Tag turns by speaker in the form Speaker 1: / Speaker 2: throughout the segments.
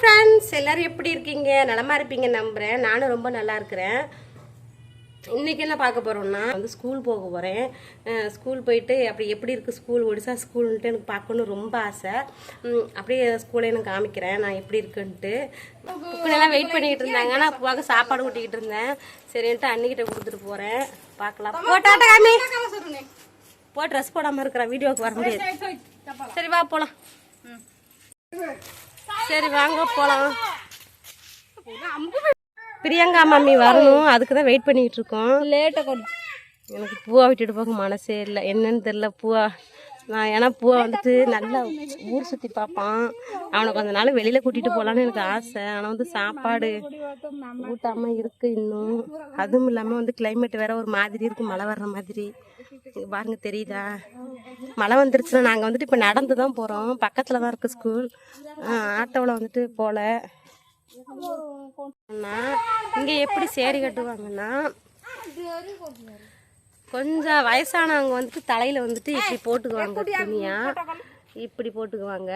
Speaker 1: Friends எல்லாரும் எப்படி இருக்கீங்க? நலமா இருப்பீங்க நம்புறேன். நானும் ரொம்ப நல்லா இருக்கிறேன். இன்னைக்கு என்ன பார்க்க போறோம்னா வந்து ஸ்கூல் போக அஹ் ஸ்கூல் போயிட்டு அப்படி எப்படி இருக்கு ஸ்கூல் ஒடிசா ஸ்கூல்ன்ட்டு எனக்கு பார்க்கணும் ரொம்ப ஆசை. அப்படியே ஸ்கூலை எனக்கு காமிக்கிறேன். நான் எப்படி இருக்குன்ட்டு. புக்கெல்லாம் வெயிட் பண்ணிக்கிட்டு இருந்தாங்க. நான் போக சாப்பாடு ஊட்டிக்கிட்டு இருந்தேன். சரின்ட்டு அன்னிக்கிட்ட கொடுத்துட்டு போறேன். பார்க்கலாம். போட்டாட்ட காமி. போ ட்ரெஸ் போடாம இருக்கிறேன் வீடியோக்கு வர முடியாது. சரி வா போலாம். சரி வாங்க போலாம். பிரியங்கா மம்மி வரணும். அதுக்கு தான் வெயிட் பண்ணிட்டு இருக்கோம்.
Speaker 2: லேட்டாக கொண்டு
Speaker 1: எனக்கு பூவா விட்டுட்டு போக மனசே இல்லை. என்னன்னு தெரியல பூவா. நான் ஏன்னா பூவா வந்துட்டு நல்லா ஊர் சுற்றி பார்ப்பான். அவனை கொஞ்ச நாள் வெளியில் கூட்டிகிட்டு போகலான்னு எனக்கு ஆசை. ஆனால் வந்து சாப்பாடு ஊட்டாமல் இருக்கு இன்னும். அதுவும் இல்லாமல் வந்து கிளைமேட் வேற ஒரு மாதிரி இருக்கு. மழை வர்ற மாதிரி. பாருங்க தெரியுதா? மழை வந்துருச்சுன்னா நாங்கள் வந்துட்டு இப்போ நடந்து தான் போகிறோம் பக்கத்தில் தான் இருக்குது ஸ்கூல் ஆட்டோவில் வந்துட்டு போகல இங்கே எப்படி சேரி கட்டுவாங்கன்னா கொஞ்சம் வயசானவங்க வந்துட்டு தலையில வந்துட்டு இப்படி போட்டுக்குவாங்க துணியா? இப்படி போட்டுக்குவாங்க.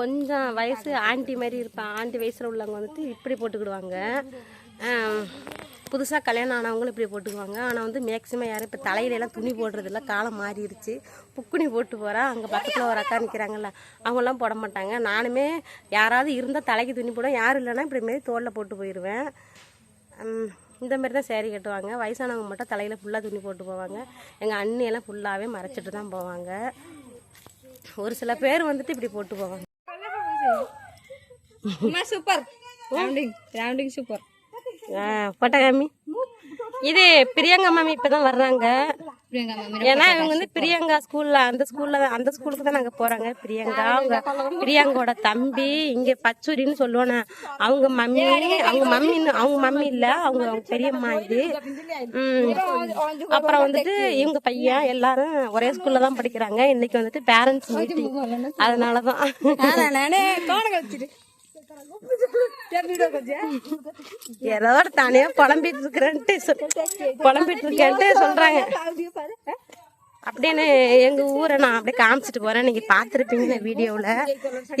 Speaker 1: கொஞ்சம் வயசு ஆண்டி மாதிரி இருப்பான் ஆண்டி வயசுல உள்ளவங்க வந்துட்டு இப்படி போட்டுக்கிடுவாங்க. புதுசாக கல்யாணம் ஆனவங்களும் இப்படி போட்டுக்குவாங்க. ஆனால் வந்து மேக்ஸிமம் யாரும் இப்போ தலையில எல்லாம் துணி போடுறதில்ல காலம் மாறிடுச்சு. புக்குனி போட்டு போகிறா அங்கே பக்கத்தில் ஒரு அக்கா நிற்கிறாங்கல்ல அவங்களாம் போட மாட்டாங்க. நானுமே யாராவது இருந்தால் தலைக்கு துணி போட யாரும் இல்லைன்னா இப்படி மாரி தோளில் போட்டு போயிடுவேன் இந்த மாதிரி தான் சேரீ கட்டுவாங்க. வயசானவங்க மட்டும் தலையில் ஃபுல்லாக துணி போட்டு போவாங்க. எங்கள் அண்ணியெல்லாம் ஃபுல்லாகவே மறைச்சிட்டு தான் போவாங்க. ஒரு சில பேர் வந்துட்டு இப்படி போட்டு போவாங்க.
Speaker 2: சூப்பர் ரவுண்டிங் ரவுண்டிங் சூப்பர்
Speaker 1: பட்டகாமி இது பிரியங்கா மாமி இப்போ தான் வர்றாங்க ஏன்னா இவங்க வந்து பிரியங்கா ஸ்கூல்ல அந்த ஸ்கூல்ல அந்த ஸ்கூலுக்கு தான் நாங்க போறாங்க. பிரியங்கா அவங்க பிரியங்காவோட தம்பி இங்க பச்சூரின்னு சொல்லுவானே அவங்க மம்மி அவங்க மம்மின்னு அவங்க மம்மி இல்ல அவங்க பெரியம்மா இது. அப்புறம் வந்துட்டு இவங்க பையன் எல்லாரும் ஒரே ஸ்கூல்ல தான் படிக்கிறாங்க. இன்னைக்கு வந்துட்டு பேரண்ட்ஸ் மீட்டிங் அதனாலதான். ஏதோ தானே புலம்பிட்டு இருக்கிறேன்ட்டு புலம்பிட்டு இருக்கேன்ட்டு சொல்றாங்க. அப்படின்னு எங்க ஊரை நான் அப்படியே காமிச்சிட்டு போறேன். நீங்க பாத்துருப்பீங்க வீடியோவில் வீடியோல.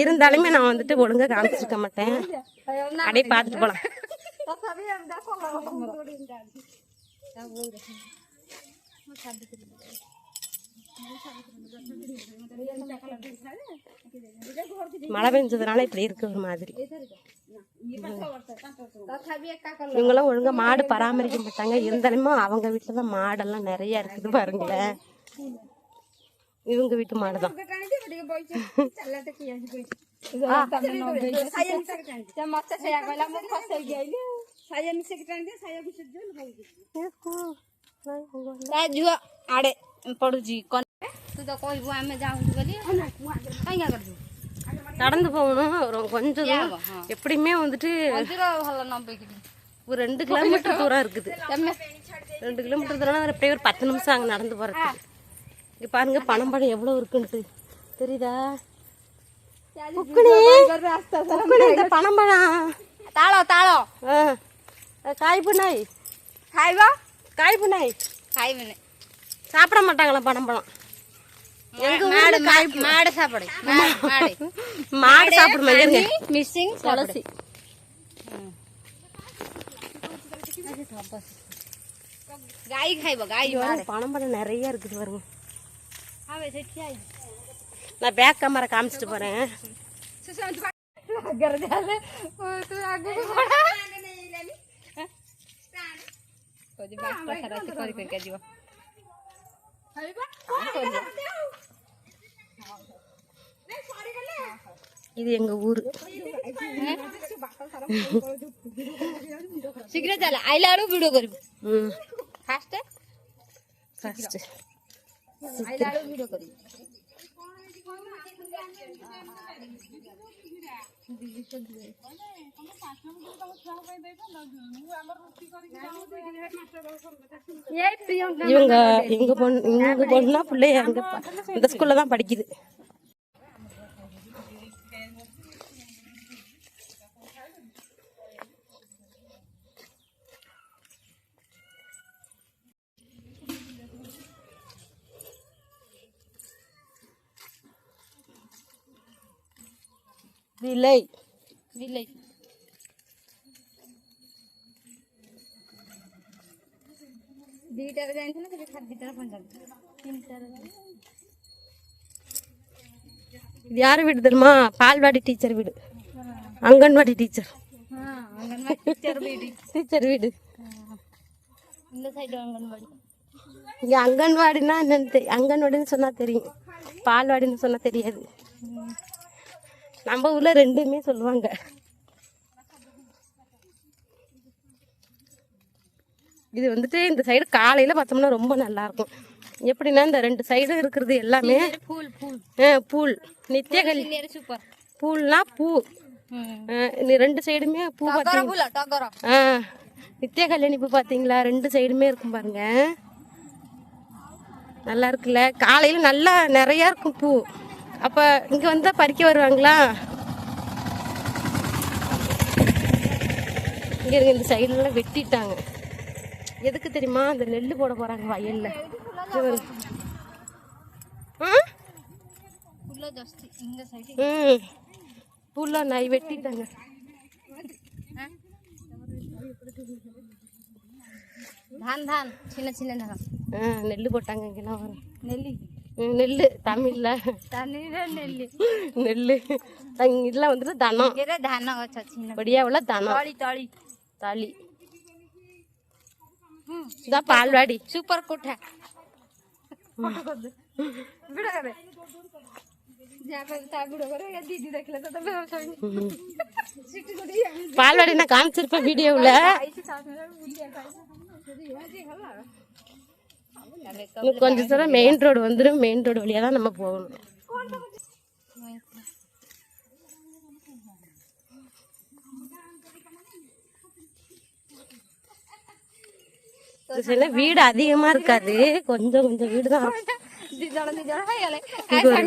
Speaker 1: இருந்தாலுமே நான் வந்துட்டு ஒழுங்கா காமிச்சிருக்க மாட்டேன். அப்படியே பார்த்துட்டு போலாம். மழை பெஞ்சதுனால இப்படி இருக்கு ஒரு மாதிரி இவங்கெல்லாம் ஒழுங்கா மாடு பராமரிக்க மாட்டாங்க இருந்தாலுமே அவங்க வீட்டுல தான் மாடெல்லாம் நிறைய இருக்குது பாருங்களேன் இவங்க வீட்டு மாடு தான்
Speaker 2: ଝିଅ ଆଡ଼େ ପଡୁଛି
Speaker 1: நடந்து போகணும். கொஞ்சம் தூரம். எப்படியுமே வந்துட்டு ஒரு ரெண்டு கிலோமீட்டர் தூரம் இருக்குது. ரெண்டு கிலோமீட்டர் தூரம் எப்படியே ஒரு பத்து நிமிஷம் அங்கே நடந்து போகிறதுக்கு இங்கே பாருங்க பணம் பணம் எவ்வளோ இருக்குன்ட்டு. தெரியுதா? இந்த பணம்
Speaker 2: பழம் தாளம்
Speaker 1: தாளம் காய்ப்பு நாய்
Speaker 2: காய்வா
Speaker 1: காய்ப்பு நாய்
Speaker 2: காய்வு
Speaker 1: சாப்பிட மாட்டாங்களா பணம் பழம்
Speaker 2: ಮಾಡು ಮಾಡು ಸಾಪಡಿ ಮಾಡಿ
Speaker 1: ಮಾಡು ಸಾಪಡಿ ಮನೆ
Speaker 2: ಮಿಸ್ಸಿಂಗ್
Speaker 1: ಕಳಸಿ
Speaker 2: காய் காய் காய்
Speaker 1: பணம் பணம் நிறைய இருக்குது பாருங்க நான் பேக் கேமரா காமிச்சிட்டு போறேன்
Speaker 2: கொஞ்சம்
Speaker 1: இது எங்க ஊரு. சீக்கிரம்
Speaker 2: চালা আইলারও ভিডিও করব
Speaker 1: இவங்க இங்க பொண்ணு இங்க பொண்ணுனா பிள்ளைய இந்த ஸ்கூல்ல தான் படிக்குது. விலை.
Speaker 2: விலை.
Speaker 1: இது யார் வீடு தெரியுமா பால்வாடி டீச்சர் வீடு அங்கன்வாடி டீச்சர்
Speaker 2: டீச்சர் வீடு இந்த சைடு அங்கன்வாடி
Speaker 1: இங்கே அங்கன்வாடினா என்னென்னு தெரியும் அங்கன்வாடின்னு சொன்னால் தெரியும் பால்வாடின்னு சொன்னால் தெரியாது நம்ம ஊரில் ரெண்டுமே சொல்லுவாங்க. இது வந்துட்டு இந்த சைடு காலையில் பார்த்தோம்னா ரொம்ப நல்லாயிருக்கும் எப்படின்னா இந்த ரெண்டு சைடும் இருக்கிறது எல்லாமே
Speaker 2: பூல் பூல்.
Speaker 1: ஆ பூல்.
Speaker 2: நித்திய கல்
Speaker 1: பூல்னா பூ. ரெண்டு சைடுமே பூ பார்த்தீங்க. ஆ நித்திய கல்யாணி பூ பார்த்தீங்களா? ரெண்டு சைடுமே இருக்கும் பாருங்கள் நல்லா இருக்குல்ல? காலையில் நல்லா நிறையா இருக்கும் பூ. அப்போ இங்கே வந்தால் பறிக்க வருவாங்களா? இங்கே இருக்க இந்த சைடெலாம் வெட்டிட்டாங்க. எதுக்கு தெரியுமா? அந்த நெல் போட போகிறாங்க வயலில். ம். புல்லாம் நாய் வெட்டிட்டாங்க.
Speaker 2: தான் தான். சின்ன சின்ன
Speaker 1: நெல் போட்டாங்க இங்கெல்லாம். வரும்
Speaker 2: நெல்லி.
Speaker 1: நெல் தமிழ்ல.
Speaker 2: தமிழ்ல நெல்
Speaker 1: நெல் இதில் வந்துட்டு தனம்.
Speaker 2: தனம்
Speaker 1: ஒடியாவில் தனம்.
Speaker 2: தாலி தாலி.
Speaker 1: தாலி. இதான் பால்வாடி.
Speaker 2: சூப்பர் கோட்டை.
Speaker 1: பால்வாடி நான் காமிச்சிருப்பேன் வீடியோவில். இன்னும் கொஞ்சம் தூரம் மெயின் ரோடு வந்துடும் மெயின் ரோடு வழியாக தான் நம்ம போகணும். சில வீடு அதிகமா இருக்காது. கொஞ்சம் கொஞ்சம் வீடு தான்.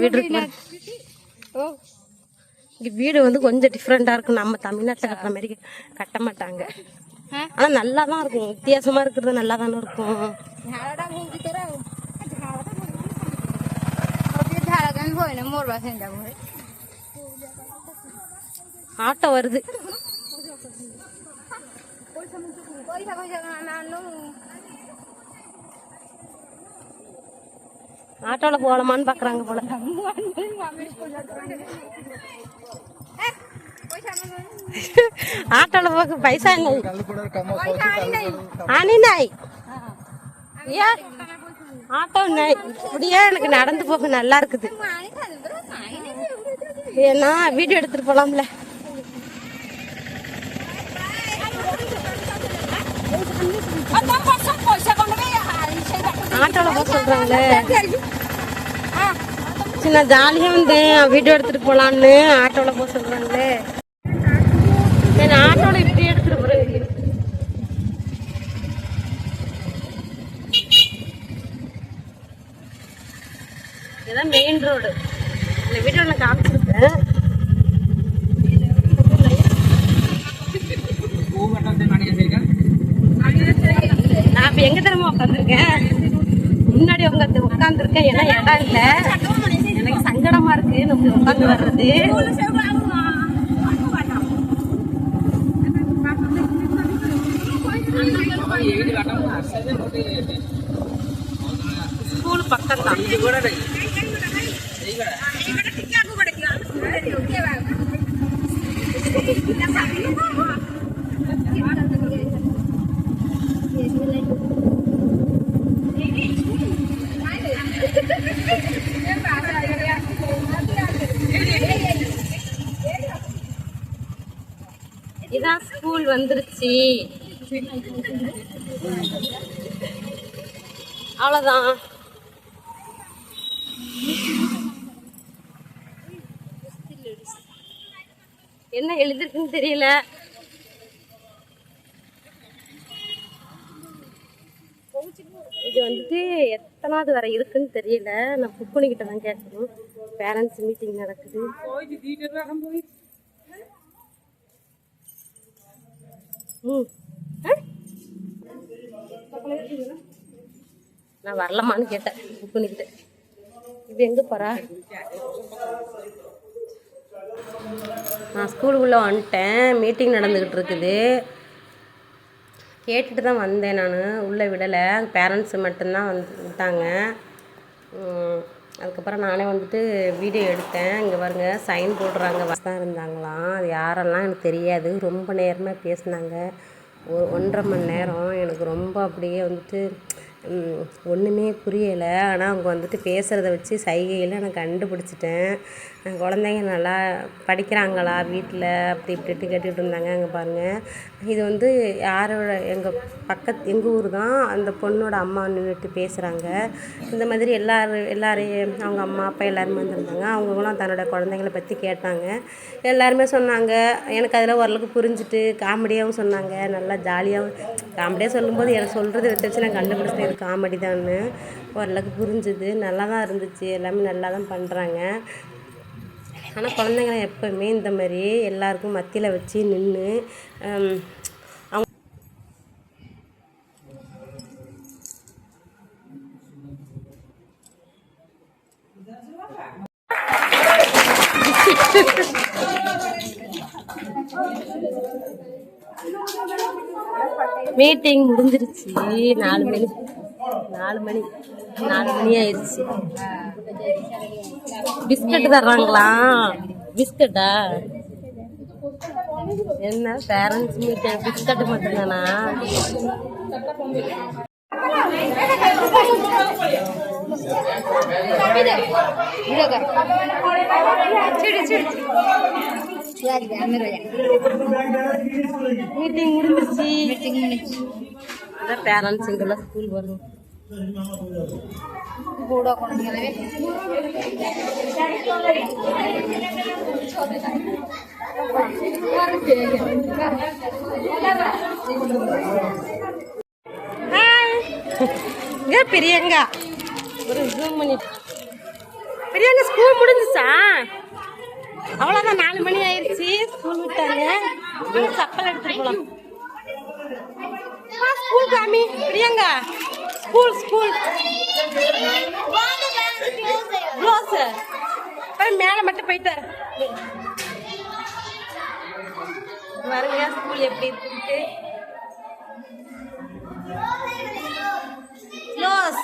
Speaker 1: வீடு இங்கே வீடு வந்து கொஞ்சம் டிஃப்ரெண்ட்டாக இருக்கும். நம்ம தமிழ்நாட்டில் கட்டுற மாதிரி கட்ட மாட்டாங்க. ஆனால் நல்லா தான் இருக்கும். வித்தியாசமா இருக்கிறது நல்லா தானே இருக்கும் ஆட்டோ வருது ஆட்டோவில் போகலாமான்னு பார்க்குறாங்க போல ஆட்டோவில் போக பைசா இல்லை அணி நாய் ஆட்டோ நாய். இப்படியே எனக்கு நடந்து போக நல்லா இருக்குது. ஏன்னா வீடியோ எடுத்துட்டு போலாம்ல. ஆட்டோல போக சொல்றாங்களே சின்ன ஜாலியா வந்தேன் வீடியோ எடுத்துட்டு போலாம்னு ஆட்டோல போக சொல்றாங்களே. சரி ஆட்டோல இப்படி எடுத்துட்டு போறேன். இதுதான் மெயின் ரோடு இந்த வீடியோ நான் காமிச்சிருக்கேன். நான் இப்போ எங்கே தெரியுமா உட்காந்துருக்கேன் முன்னாடி உங்க உட்காந்துருக்கேன் ஏன்னா இடம் இல்லை. எனக்கு சங்கடமா இருக்கு. நம்ம உட்காந்து வர்றது. ஸ்கூல் பக்கம் தான் இதான் ஸ்கூல் வந்துருச்சு. அவ்வளோதான் என்ன எழுதிருக்குன்னு தெரியல. இது வந்துட்டு எத்தனாவது வரை இருக்குன்னு தெரியல. நான் புக் பண்ணிக்கிட்ட தான் கேட்கணும் பேரண்ட்ஸ் மீட்டிங் நடக்குது. ம்? நான் வரலாமான்னு கேட்டேன். புக் பண்ணிக்கிட்டேன் இது எங்கே போகிறா நான் ஸ்கூலுக்குள்ளே வந்துட்டேன். மீட்டிங் நடந்துக்கிட்டு இருக்குது. கேட்டுட்டு தான் வந்தேன் நான். உள்ளே விடலை. பேரண்ட்ஸு மட்டும்தான் வந்து விட்டாங்க. அதுக்கப்புறம் நானே வந்துட்டு வீடியோ எடுத்தேன். இங்கே பாருங்க சைன் போடுறாங்க. தான் இருந்தாங்களாம். அது யாரெல்லாம் எனக்கு தெரியாது. ரொம்ப நேரமாக பேசினாங்க. ஒரு ஒன்றரை மணி நேரம் எனக்கு ரொம்ப அப்படியே வந்துட்டு ஒன்றுமே புரியலை. ஆனால் அவங்க வந்துட்டு பேசுகிறத வச்சு சைகையில் நான் கண்டுபிடிச்சிட்டேன். குழந்தைங்க நல்லா படிக்கிறாங்களா வீட்டில் அப்படி இப்படிட்டு கேட்டுக்கிட்டு இருந்தாங்க அங்கே பாருங்கள் இது வந்து யாரோட எங்கள் பக்கத்து எங்கள் ஊர் தான் அந்த பொண்ணோட அம்மா நின்றுட்டு பேசுகிறாங்க இந்த மாதிரி எல்லாரும் எல்லாரையும் அவங்க அம்மா அப்பா எல்லாருமே வந்திருந்தாங்க. அவங்களும் தன்னோட குழந்தைங்கள பற்றி கேட்டாங்க. எல்லாருமே சொன்னாங்க. எனக்கு அதில் ஓரளவுக்கு புரிஞ்சுட்டு காமெடியாகவும் சொன்னாங்க. நல்லா ஜாலியாகவும் காமெடியாக சொல்லும்போது எனக்கு சொல்கிறது வச்சு நான் கண்டுபிடிச்சிட்டேன். அது காமெடி தான்னு. ஓரளவுக்கு புரிஞ்சுது. நல்லா தான் இருந்துச்சு. எல்லாமே நல்லா தான் பண்ணுறாங்க ஆனால் குழந்தைங்கள எப்போவுமே இந்த மாதிரி எல்லாருக்கும் மத்தியில் வச்சு நின்று அவங்க மீட்டிங் முடிஞ்சிருச்சு. நாலு மணி நாலு மணி நாலு மணி ஆயிடுச்சு. பிஸ்கட் தர்றாங்களா பிஸ்கட்டா? என்ன பேரண்ட்ஸ் மீட்டிங் பிஸ்கட் மட்டும்தானா? மீட்டிங் முடிஞ்சிருச்சு. பேரண்ட்ஸ் இங்கெல்லாம் ஸ்கூல் வரும்.
Speaker 2: ಬೂಡೋ ಕೊಂಡಿದ್ದೇವೆ
Speaker 1: ஹாய் இங்க பெரியங்கா ஒரு ஜூம் பண்ணி பெரியங்க ஸ்கூல் முடிஞ்சுச்சா அவ்வளோதான் நாலு மணி ஆயிடுச்சு ஸ்கூல் விட்டாங்க நீங்க சப்பல் எடுத்துட்டு போலாம் ஆ, ஸ்கூல் காமி பிரியங்கா. ஸ்கூல் ஸ்கூல் க்ளோஸ் மேலே மட்டும் போயிட்டார் வருங்க பாருங்க ஸ்கூல் எப்படி இருக்குன்ட்டு க்ளோஸ்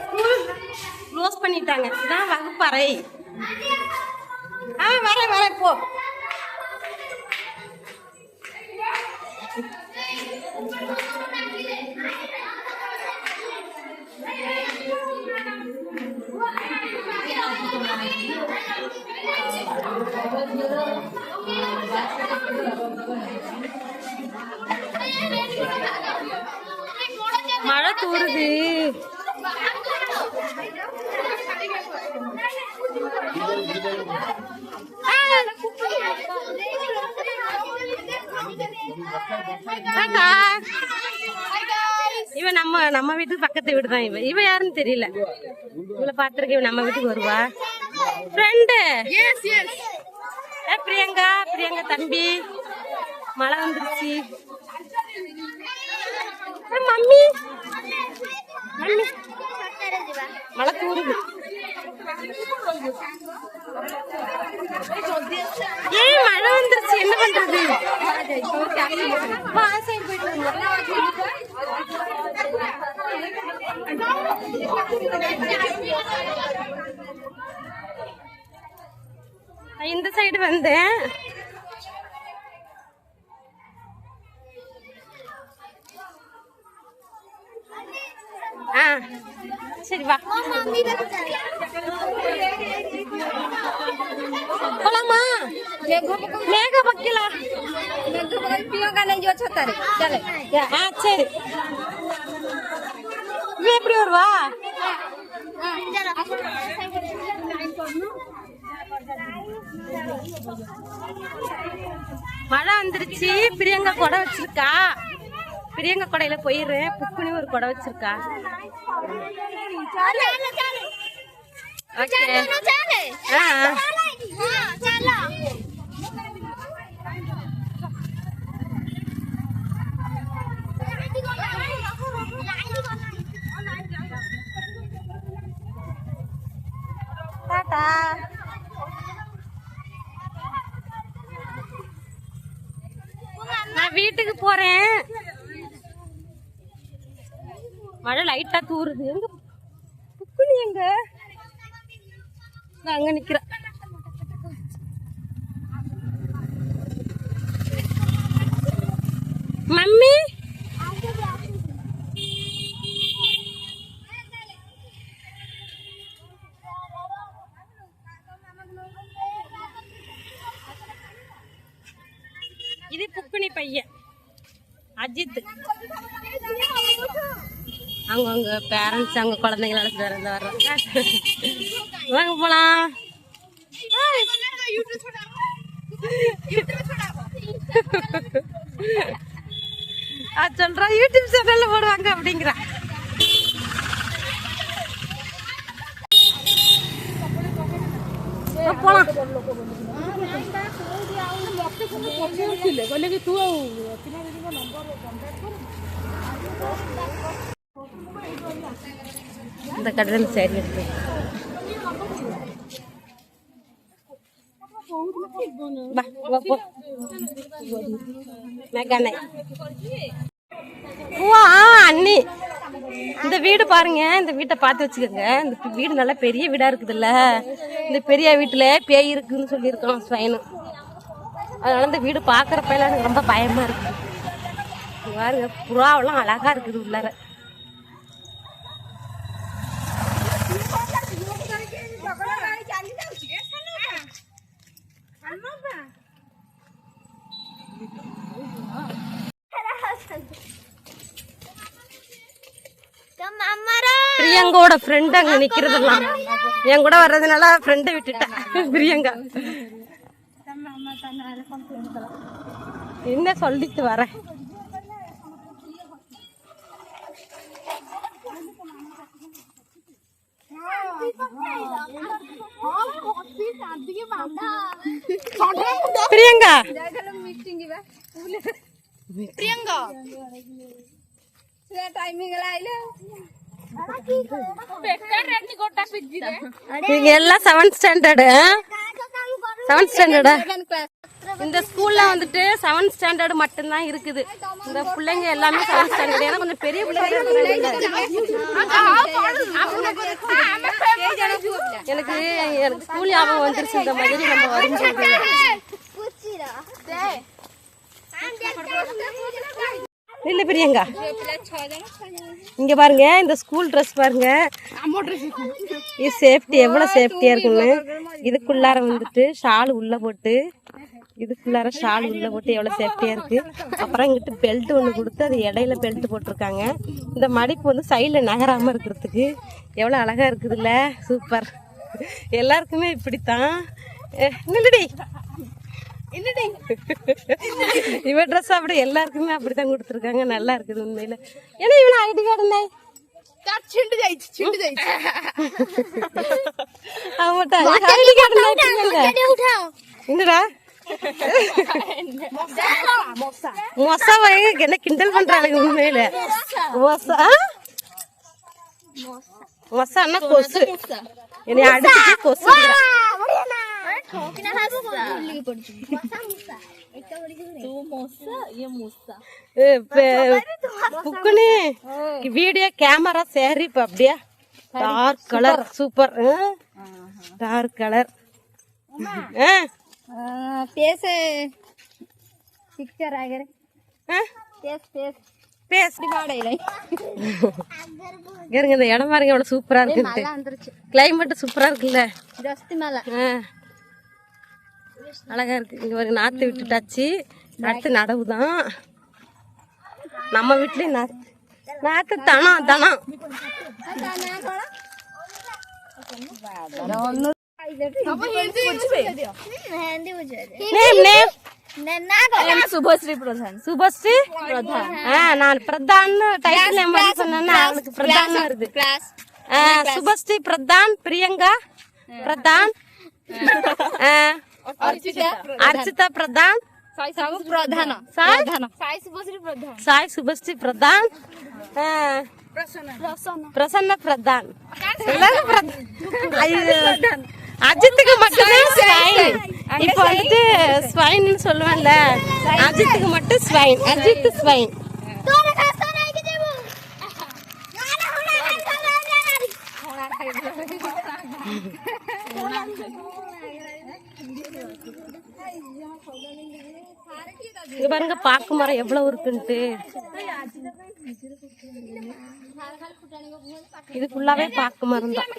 Speaker 1: ஸ்கூல் க்ளோஸ் பண்ணிட்டாங்க இதான் வகுப்பறை ஆ வரேன் வரேன் போ மழை தூருது அக்கா இவ நம்ம வீட்டுக்கு பக்கத்து வீடு தான் இவ இவ யாருன்னு தெரியல. இவளை பார்த்துருக்க நம்ம வீட்டுக்கு வருவா. ஃப்ரெண்டு பிரியங்கா பிரியங்கா தம்பி. மழை வந்துருச்சு. Mummy mummy. மழை தூருது. ஏய் மழை வந்துருச்சு. என்ன பண்றது? வா, போயிட்டு இந்த சைடு வந்தேன். ஆ. சரி வா. மேக பக்கிலா.
Speaker 2: மேக பக்கி பியோகா நெஞ்சு
Speaker 1: ஆ சரி. நீ எப்படி வருவா? மழை வந்துருச்சு. பிரியங்கா கொடை வச்சிருக்கா. பிரியங்கா கொடையில போயிடுறேன் புக்குன்னு ஒரு கொடை வச்சிருக்கா. நான் வீட்டுக்கு போறேன். மழை லைட்டா தூருது. எங்க புக்குனி எங்க நான் அங்க நிக்கிறேன் மம்மி இது புக்குனி பையன் அஜித் அவங்க அவங்க பேரண்ட்ஸ் அவங்க குழந்தைங்கள அழைச்சிட்டு வரத வர்றாங்க வாங்க போலாம் அது சொல்றா யூடியூப் சேனல்ல போடுவாங்க அப்படிங்கிறா வா, போலாம் இந்த கடையில் சரி இருக்கு வா, இந்த போ. மெக்கானை. எடுத்து ஆ அண்ணி. இந்த வீடு பாருங்க இந்த வீட்டை பார்த்து வச்சுக்கோங்க. இந்த வீடு நல்லா பெரிய வீடா இருக்குதுல்ல. இந்த பெரிய வீட்டுல பேய் இருக்குன்னு சொல்லியிருக்கோம் ஸ்வைனு. அதனால இந்த வீடு பார்க்கறப்ப எல்லாம் எனக்கு ரொம்ப பயமா இருக்கு. பாருங்க புறாவெல்லாம் அழகா இருக்குது உள்ளார. பிரியங்காவோட ஃப்ரெண்ட் அங்க நிக்கிறதெல்லாம். என் கூட வர்றதுனால ஃப்ரெண்டை விட்டுட்டேன் பிரியங்கா. என்ன சொல்லிட்டு வரேன் பிரியங்கா ಈಗೆಲ್ಲ செவன்த் ஸ்டாண்டர்டு செவன்த் ஸ்டாண்டர்டா இந்த ஸ்கூல்ல வந்துட்டு செவன்த் ஸ்டாண்டர்டு மட்டும்தான் இருக்குது. இந்த பிள்ளைங்க எல்லாமே செவன்த் ஸ்டாண்டர்டு ஏன்னா கொஞ்சம் பெரிய பிள்ளைங்க எனக்கு எனக்கு ஸ்கூல் ஞாபகம் வந்துருச்சு. இந்த மாதிரி நம்ம வரும் இல்லை பிரியங்கா. இங்கே பாருங்க இந்த ஸ்கூல் ட்ரெஸ் பாருங்க. இது சேஃப்டி எவ்வளோ சேஃப்டியாக இருக்குன்னு இதுக்குள்ளார வந்துட்டு ஷால் உள்ளே போட்டு இதுக்குள்ளார ஷால் உள்ளே போட்டு எவ்வளோ சேஃப்டியாக இருக்குது அப்புறம் இங்கிட்டு பெல்ட் ஒன்று கொடுத்து அது இடையில பெல்ட் போட்டிருக்காங்க. இந்த மடிப்பு வந்து சைடில் நகராமல் இருக்கிறதுக்கு எவ்வளோ அழகாக இருக்குதுல்ல. சூப்பர் எல்லாருக்குமே இப்படித்தான். நில்லுடி. இவன் ட்ரெஸ் அப்படி எல்லாருக்குமே அப்படிதான் கொடுத்துருக்காங்க. நல்லா இருக்குது உண்மையில. ஏன்னா இவன ஐடி கார்டு என்னடா? மொசாவை என்ன கிண்டல் பண்றாங்க உண்மையில. மொசா. மொசான்னா கொசு. என்னை அடுத்து கொசு புக்குனி வீடியோ கேமரா சேரி இப்ப அப்படியே dark
Speaker 2: colour super dark colour பேச
Speaker 1: பிக்சர்
Speaker 2: ஆகிற
Speaker 1: இருங்க இந்த இடம் பாருங்க எவ்வளவு சூப்பரா இருக்கு கிளைமேட் சூப்பரா இருக்குல்ல
Speaker 2: ஜஸ்ட் மேல
Speaker 1: அழகாக இருக்குது இங்கே ஒரு நாற்று விட்டுட்டாச்சு. அடுத்து நடவு தான் நம்ம வீட்லேயும் நாற்று நாற்று தனம் தனம்
Speaker 2: சுபஸ்ரீ பிரதான்.
Speaker 1: சுபஸ்ரீ பிரதான். நான் பிரதான் டைட்டில் நேம் சொன்னேன்னா சுபஸ்ரீ பிரதான் பிரியங்கா பிரதான்.
Speaker 2: अर्चिता
Speaker 1: அர்ச்சிதா பிரதான்
Speaker 2: साई प्रधान
Speaker 1: சாய்
Speaker 2: साई शुभश्री प्रधान
Speaker 1: சாய் சுபஸ்ரீ பிரதான் ஆ, பிரசன்ன பிரதான் எல்லாரும் பிரதான் ஐயோ. அஜித்துக்கு மட்டும்தான் ஸ்வைன் இப்போ வந்துட்டு ஸ்வைன்னு சொல்லுவேன்ல அஜித்துக்கு மட்டும் ஸ்வைன் அஜித் ஸ்வைன் இங்க பாருங்க பாக்கு மரம் எவ்வளவு இருக்குன்ட்டு. இது ஃபுல்லாவே பாக்கு மரம் தான்.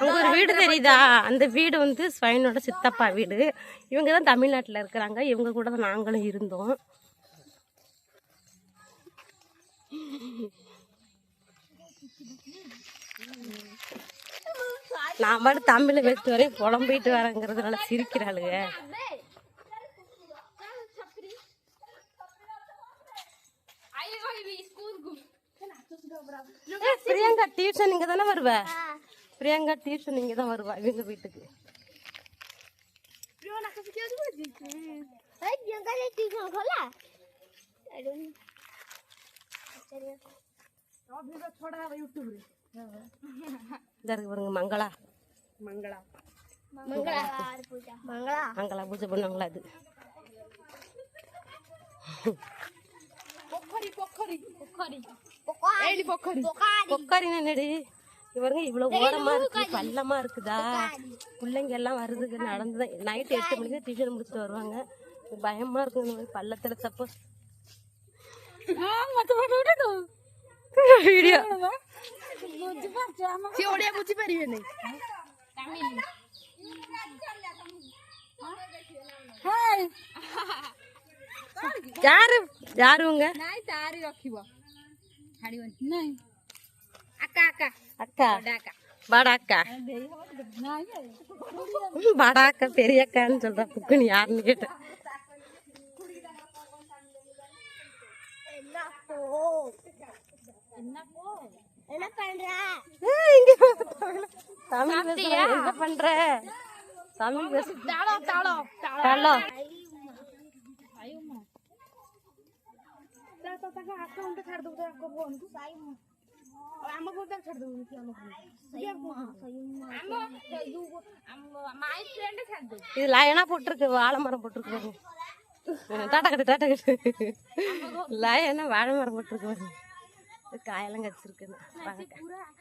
Speaker 1: அங்கே ஒரு வீடு தெரியுதா? அந்த வீடு வந்து ஸ்வைனோட சித்தப்பா வீடு. இவங்க தான் தமிழ்நாட்டில் இருக்கிறாங்க. இவங்க கூட தான் நாங்களும் இருந்தோம். நான் பாட்டு தமிழை பேசிட்டு வரையும் புலம்பிட்டு வரேங்கிறதுனால சிரிக்கிறாளுங்க. ஏய், பிரியங்கா டியூஷன் இங்க தானே வருவ? பிரியங்கா டியூஷன் இங்க தான் வருவா இவங்க வீட்டுக்கு. பாருங்க மங்களா. மங்களா. மங்களா பூஜை. பண்ணுவாங்களா அது? பொக்காரி? என்னடி? இவருங்க இவ்வளவு ஓரமா இருக்கு பள்ளமா இருக்குதா? பிள்ளைங்க எல்லாம் வருதுங்க நடந்து நைட் எட்டு மணிக்கு டியூஷன் முடிச்சுட்டு வருவாங்க. பயமா இருக்கு இந்த மாதிரி பள்ளத்துல தப்பு. வீடியோ. யாரு? யாரு உங்க? அக்கா வாடா அக்கா வாடா அக்கா பெரிய அக்கான்னு சொல்ற புக்குன்னு யாருன்னு கேட்டேன் தமிழ் பேசுறா, என்ன பண்ற தமிழ் பேச ஹலோ இது லயனா போட்டிருக்கு வாழை மரம் போட்டிருக்கு பாருங்க அஹ் டாட்டா கட்டு டாட்டா கட்டு லயனா வாழை மரம் போட்டிருக்கு இது காயெல்லாம் கடிச்சிருக்கு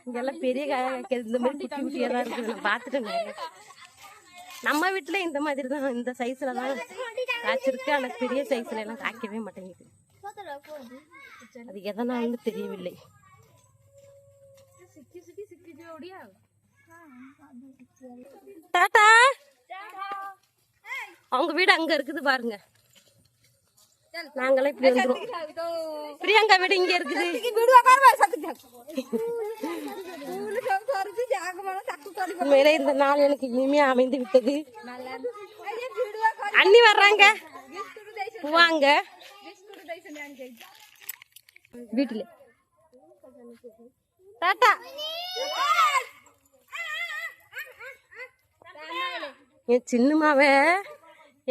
Speaker 1: இங்கெல்லாம் பெரிய காயாக காய்க்காது இந்த மாதிரி குட்டி குட்டியெல்லாம் இருக்குது நான் பார்த்துட்டேன். நம்ம வீட்டில் இந்த மாதிரி தான் இந்த சைஸில் தான் காய்ச்சிருக்கு ஆனால் பெரிய சைஸ்ல எல்லாம் காய்க்கவே மாட்டேங்குது அது எதனாலும் தெரியவில்லை டாட்டா அவங்க வீடு அங்க இருக்குது பாருங்க. நாங்களே இப்படி வந்துரும் பிரியங்கா வீடு இங்க இருக்குது. உண்மையிலே இந்த நாள் எனக்கு இனிமையா அமைந்து விட்டது. அண்ணி வர்றாங்க. வாங்க வீட்டில். டாட்டா என் சின்னம்மாவே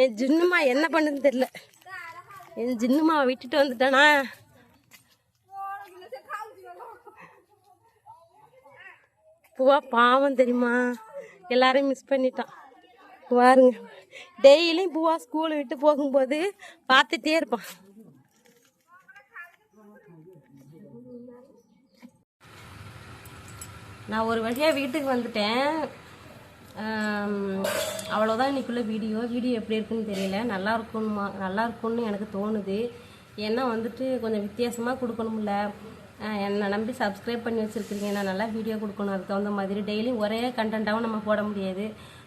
Speaker 1: என் ஜின்னுமா என்ன பண்ணுன்னு தெரியல. என் ஜின்னுமாவை விட்டுட்டு வந்துட்டானா? பூவா பாவம் தெரியுமா? எல்லாரையும் மிஸ் பண்ணிட்டான். பாருங்க டெய்லியும் பூவா ஸ்கூல் விட்டு போகும்போது பார்த்துட்டே இருப்பான். நான் ஒரு வழியாக வீட்டுக்கு வந்துட்டேன். அவ்வளோதான் இன்றைக்குள்ள வீடியோ. வீடியோ எப்படி இருக்குன்னு தெரியல. நல்லா இருக்கும்மா நல்லா இருக்கும்னு எனக்கு தோணுது. ஏன்னா வந்துட்டு கொஞ்சம் வித்தியாசமாக கொடுக்கணும்ல. என்னை நம்பி சப்ஸ்கிரைப் பண்ணி வச்சுருக்கீங்க நான் நல்லா வீடியோ கொடுக்கணும். அதுக்கு தகுந்த மாதிரி டெய்லியும் ஒரே கண்டென்ட்டாகவும் நம்ம போட முடியாது.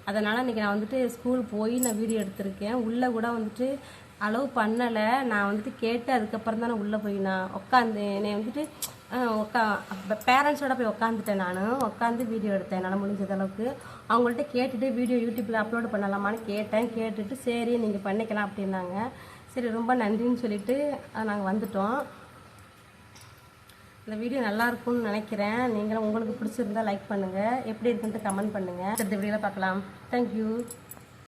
Speaker 1: அதனால் இன்றைக்கி நான் வந்துட்டு ஸ்கூல் போய் நான் வீடியோ எடுத்திருக்கேன். உள்ளே கூட வந்துட்டு அலோவ் பண்ணலை. நான் வந்துட்டு கேட்டு அதுக்கப்புறம் தான் நான் உள்ளே போய் நான் உட்காந்து என்னை வந்துட்டு உட்கா பேரண்ட்ஸோட போய் உட்காந்துட்டேன் நான். உட்காந்து வீடியோ எடுத்தேன். என்னால் முடிஞ்சதளவுக்கு அவங்கள்ட்ட கேட்டுட்டு வீடியோ யூடியூப்பில் அப்லோட் பண்ணலாமான்னு கேட்டேன். கேட்டுட்டு சரி நீங்கள் பண்ணிக்கலாம் அப்படின்னாங்க. சரி ரொம்ப நன்றின்னு சொல்லிட்டு நாங்கள் வந்துட்டோம். இந்த வீடியோ நல்லா இருக்கும்னு நினைக்கிறேன். நீங்களும் உங்களுக்கு பிடிச்சிருந்தா லைக் பண்ணுங்கள் எப்படி இருக்குன்ட்டு கமெண்ட் பண்ணுங்கள் அடுத்த வீடியோவில் பார்க்கலாம். தேங்க்யூ